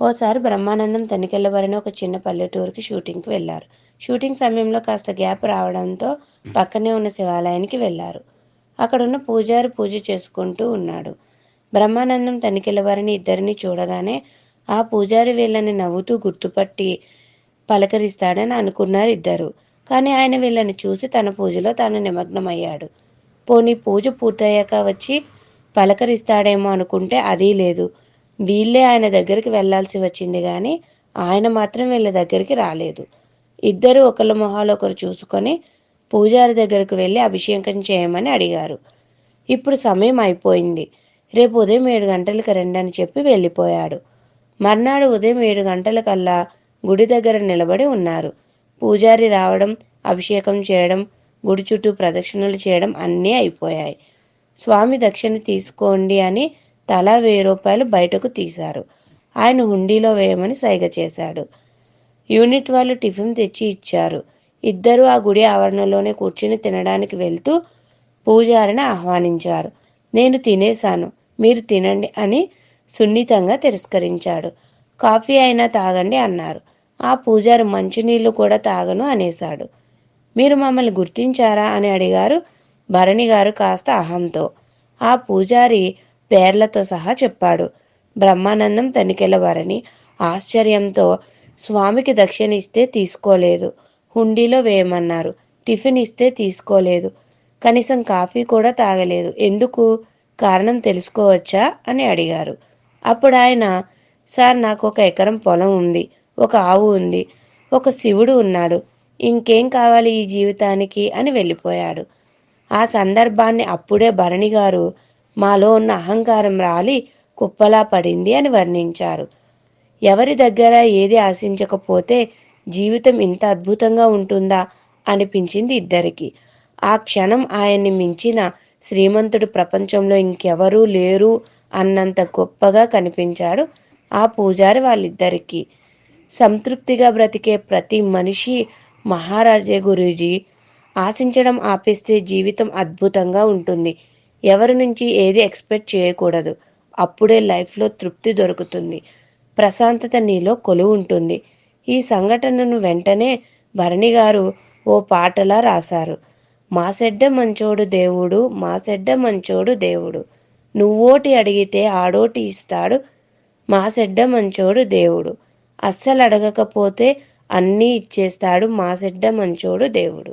ఓసారి బ్రహ్మానందం తనికెళ్ళబడిన ఒక చిన్న పల్లెటూరుకి షూటింగ్కి వెళ్ళారు. షూటింగ్ సమయంలో కాస్త గ్యాప్ రావడంతో పక్కనే ఉన్న శివాలయానికి వెళ్ళారు. అక్కడున్న పూజారి పూజ చేసుకుంటూ ఉన్నాడు. బ్రహ్మానందం తనికెళ్ళవారిని ఇద్దరిని చూడగానే ఆ పూజారి వీళ్ళని నవ్వుతూ గుర్తుపట్టి పలకరిస్తాడని అనుకున్నారు ఇద్దరు. కానీ ఆయన వీళ్ళని చూసి తన పూజలో తాను నిమగ్నమయ్యాడు. పోనీ పూజ పూర్తయ్యాక వచ్చి పలకరిస్తాడేమో అనుకుంటే అదీ లేదు. వీళ్ళే ఆయన దగ్గరికి వెళ్ళాల్సి వచ్చింది కానీ ఆయన మాత్రం వీళ్ళ దగ్గరికి రాలేదు. ఇద్దరు ఒకళ్ళ మొహాలు ఒకరు చూసుకొని పూజారి దగ్గరకు వెళ్ళి అభిషేకం చేయమని అడిగారు. ఇప్పుడు సమయం అయిపోయింది. రేపు ఉదయం ఏడు గంటలకు రండని చెప్పి వెళ్ళిపోయాడు. మర్నాడు ఉదయం ఏడు గంటలకల్లా గుడి దగ్గర నిలబడి ఉన్నారు. పూజారి రావడం అభిషేకం చేయడం గుడి చుట్టూ ప్రదక్షిణలు చేయడం అన్నీ అయిపోయాయి. స్వామి దక్షిణ తీసుకోండి అని తలా వెయ్యి రూపాయలు బయటకు తీశారు. ఆయన హుండీలో వేయమని సైగ చేశాడు. యూనిట్ వాళ్ళు టిఫిన్ తెచ్చి ఇచ్చారు. ఇద్దరు ఆ గుడి ఆవరణలోనే కూర్చుని తినడానికి వెళ్తూ పూజారిని ఆహ్వానించారు. నేను తినేశాను. మీరు తినండి అని సున్నితంగా తిరస్కరించాడు. కాఫీ అయినా తాగండి అన్నారు. ఆ పూజారి మంచినీళ్ళు కూడా తాగను అనేశాడు. మీరు మమ్మల్ని గుర్తించారా అని అడిగారు భరణి గారు కాస్త అహంతో. ఆ పూజారి పేర్లతో సహా చెప్పాడు. బ్రహ్మానందం తనికెల భరణి ఆశ్చర్యంతో స్వామికి దక్షిణ ఇస్తే తీసుకోలేదు. హుండీలో వేయమన్నారు. టిఫిన్ ఇస్తే తీసుకోలేదు. కనీసం కాఫీ కూడా తాగలేదు. ఎందుకు? కారణం తెలుసుకోవచ్చా? అని అడిగారు. అప్పుడు ఆయన సార్ నాకు ఒక ఎకరం పొలం ఉంది. ఒక ఆవు ఉంది. ఒక శివుడు ఉన్నాడు. ఇంకేం కావాలి ఈ జీవితానికి? అని వెళ్ళిపోయాడు. ఆ సందర్భాన్ని అప్పుడే భరణి గారు మాలో ఉన్న అహంకారం రాలి కుప్పలా పడింది అని వర్ణించారు. ఎవరి దగ్గర ఏది ఆశించకపోతే జీవితం ఇంత అద్భుతంగా ఉంటుందా అనిపించింది ఇద్దరికి. ఆ క్షణం ఆయన్ని మించిన శ్రీమంతుడు ప్రపంచంలో ఇంకెవరూ లేరు అన్నంత గొప్పగా కనిపించాడు ఆ పూజారి వాళ్ళిద్దరికీ. సంతృప్తిగా బ్రతికే ప్రతి మనిషి మహారాజే గురూజీ. ఆశించడం ఆపేస్తే జీవితం అద్భుతంగా ఉంటుంది. ఎవరి నుంచి ఏది ఎక్స్పెక్ట్ చేయకూడదు. అప్పుడే లైఫ్లో తృప్తి దొరుకుతుంది. ప్రశాంతత నీలో కొలువు ఉంటుంది. ఈ సంఘటనను వెంటనే భరణి గారు ఓ పాటలా రాశారు. మాసెడ్డ మంచోడు దేవుడు మాసెడ్డ మంచోడు దేవుడు. నువ్వోటి అడిగితే ఆడోటి ఇస్తాడు మాసెడ్డ మంచోడు దేవుడు. అస్సలు అడగకపోతే అన్నీ ఇచ్చేస్తాడు మాసెడ్డ మంచోడు దేవుడు.